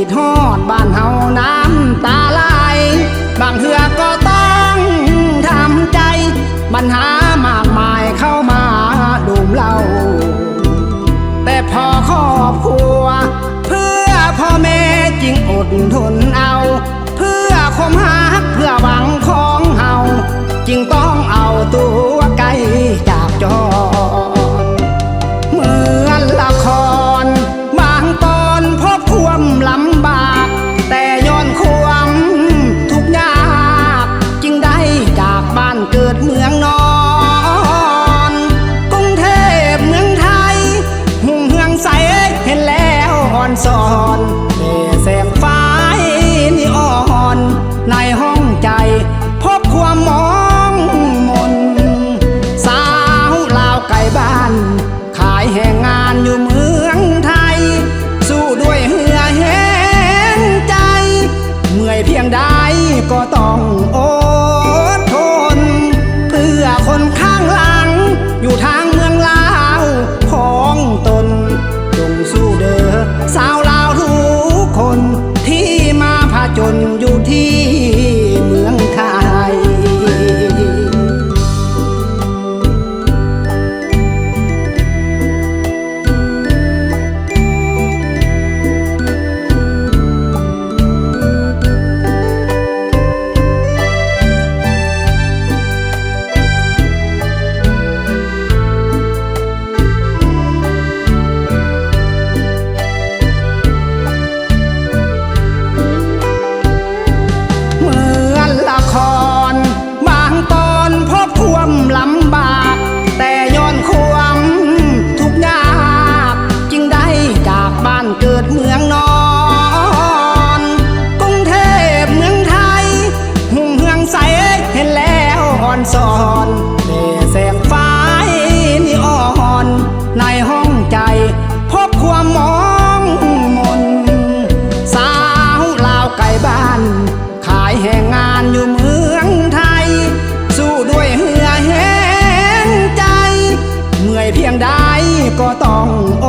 คิดฮอดบ้านเฮาน้ำตาไหลบางเทือก็ต้องทำใจปัญหามากมายเข้ามาดุมเรา แต่พอครอบครัว เพื่อพ่อแม่ อยเพียงใดก็ต้องอดทน เพื่อคนข้างหลัง อยู่ทางเมืองลาวของตน จงสู้เด้อสาวลาวทุกคนที่มาผจญอยู่ที่ อยู่เมืองไทย สู้ด้วยเหือแห้งใจ เมื่อยเพียงใดก็ต้องโอ